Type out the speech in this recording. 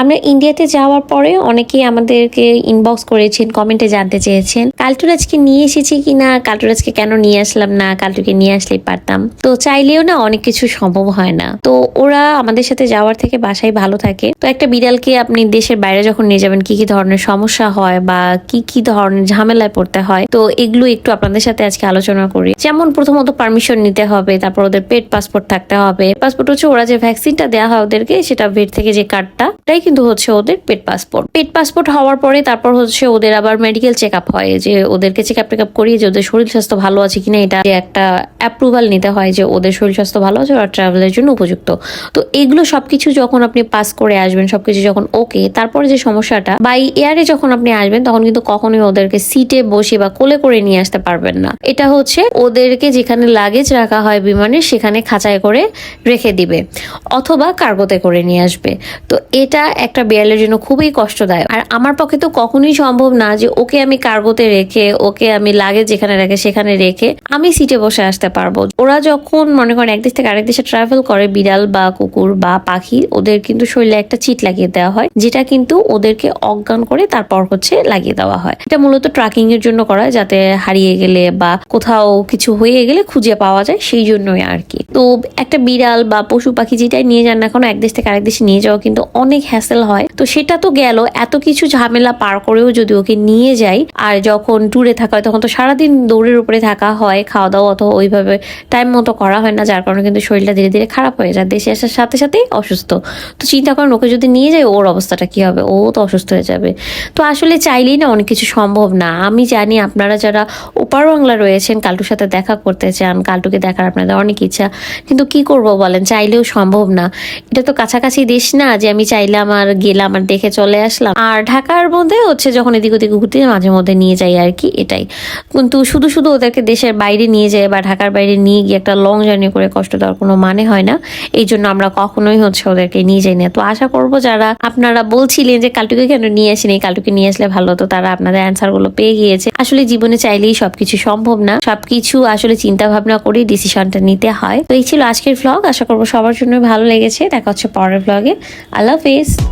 আমরা ইন্ডিয়াতে যাওয়ার পরে অনেকেই আমাদেরকে ইনবক্স করেছেন কমেন্টে জানতে চেয়েছেন। কালটুরাজকে নিয়ে এসেছি কি কিনা, কালটুরাজকে কেন নিয়ে আসলাম না, কালটুকে নিয়ে আসলেই পারতাম। তো চাইলেও না অনেক কিছু সম্ভব হয় না। তো ওরা আমাদের সাথে যাওয়ার থেকে বাসায় ভালো থাকে। তো একটা বিড়ালকে আপনি দেশের বাইরে যখন নিয়ে যাবেন, কি কি ধরনের সমস্যা হয় বা কি কি ধরনের ঝামেলায় পড়তে হয়, তো এগুলো একটু আপনাদের সাথে আজকে আলোচনা করি। যেমন প্রথমত পারমিশন নিতে হবে, তারপর ওদের পেট পাসপোর্ট থাকতে হবে। পাসপোর্ট হচ্ছে ওরা যে ভ্যাকসিনটা দেওয়া হয় ওদেরকে, সেটা ভেট থেকে যে কার্ডটা এটাই কিন্তু হচ্ছে ওদের পেট পাসপোর্ট। পেট পাসপোর্ট হওয়ার পরে তারপর হচ্ছে ওদের আবার মেডিকেল চেক আপ হয় যে ওদেরকে চেক আপ টেক আপ করিয়ে যে ওদের শরীর স্বাস্থ্য ভালো আছে কিনা এটা একটা অ্যাপ্রুভাল নিতে হয় যে ওদের শরীর স্বাস্থ্য ভালো আছে ওরা ট্রাভেলের জন্য উপযুক্ত। তো এগুলো সবকিছু যখন আপনি পাস করে আসবেন, সবকিছু যখন ওকে তারপরে যে সমস্যাটা বাই এয়ারে যখন আপনি আসবেন, তখন কিন্তু কখনোই ওদেরকে সিটে বসে বা কোলে করে নিয়ে আসতে পারবেন না। এটা হচ্ছে ওদেরকে যেখানে লাগেজ রাখা হয় বিমানে সেখানে খাঁচায় করে রেখে দিবে অথবা কার্গোতে করে নিয়ে আসবে। তো এটা একটা বিড়ালের জন্য খুবই কষ্টদায়ক। আর আমার পক্ষে তো কখনোই সম্ভব না যে ওকে আমি কার্গোতে রেখে, ওকে আমি লাগে যেখানে রেখে সেখানে রেখে আমি সিটে বসে আসতে পারব। ওরা যখন মনে করেন এক থেকে আরেক দেশে ট্রাভেল করে, বিড়াল বা কুকুর বা পাখি, ওদের কিন্তু শরীরে একটা চিট লাগিয়ে দেওয়া হয়, যেটা কিন্তু ওদেরকে অজ্ঞান করে তারপর হচ্ছে লাগিয়ে দেওয়া হয়। এটা মূলত ট্রাকিং এর জন্য করা হয় যাতে হারিয়ে গেলে বা কোথাও কিছু হয়ে গেলে খুঁজে পাওয়া যায় সেই জন্যই আর কি। তো একটা বিড়াল বা পশু পাখি যেটাই নিয়ে যান না কেন এক দেশ থেকে আরেক দেশে নিয়ে যাওয়া কিন্তু অনেক হ্যাসেল হয়। তো সেটা তো গেল, এত কিছু ঝামেলা পার করেও যদি ওকে নিয়ে যাই, আর যখন ট্যুরে থাকা হয় তখন তো সারাদিন দৌড়ের উপরে থাকা হয় খাওয়া দাওয়া অথবা ওইভাবে টাইম মতো করা হয় না, যার কারণে কিন্তু শরীরটা ধীরে ধীরে খারাপ হয়ে যায়। দেশে আসার সাথে সাথেই অসুস্থ। তো চিন্তা করেন ওকে যদি নিয়ে যায় ওর অবস্থাটা কি হবে? ও তো অসুস্থ হয়ে যাবে। তো আসলে চাইলেই না অনেক কিছু সম্ভব না। আমি জানি আপনারা যারা ওপার বাংলা রয়েছেন, কালটুর সাথে দেখা করতে চান, কালটুকে দেখার আপনাদের অনেক ইচ্ছা। কিন্তু কি করব বলেন? চাইলেও সম্ভব না। এটা তো কাছাকাছি দেশ না, যে আমি চাইলাম আর গেলাম আর দেখে চলে আসলাম। আর ঢাকার মধ্যে হচ্ছে যখন এদিক ওদিক ঘুরতে মাঝে মধ্যে নিয়ে যাই আর কি, এটাই। কিন্তু শুধু শুধু ওদেরকে দেশের বাইরে নিয়ে যায় বা ঢাকার বাইরে নিয়ে গিয়ে একটা লং জার্নি করে কষ্ট দেওয়ার কোনো মানে হয় না। এই জন্য আমরা কখনোই হচ্ছে ওদেরকে নিয়ে যাই না। তো আশা করব যারা আপনারা বলছিলেন যে কালটুকে কেন নিয়ে আসেন কালটুকে নিয়ে আসলে ভালো হতো, তারা আপনাদের অ্যান্সারগুলো পেয়ে গিয়েছে। আসলে জীবনে চাইলেই সবকিছু সম্ভব না। সবকিছু আসলে চিন্তা ভাবনা করেই ডিসিশনটা নিতে হয়। তো এই ছিল আজকের ভ্লগ আশা করব সবার জন্য ভালো লেগেছে। দেখা হচ্ছে পরের ভ্লগে আল্লাহ হাফেজ। vocês.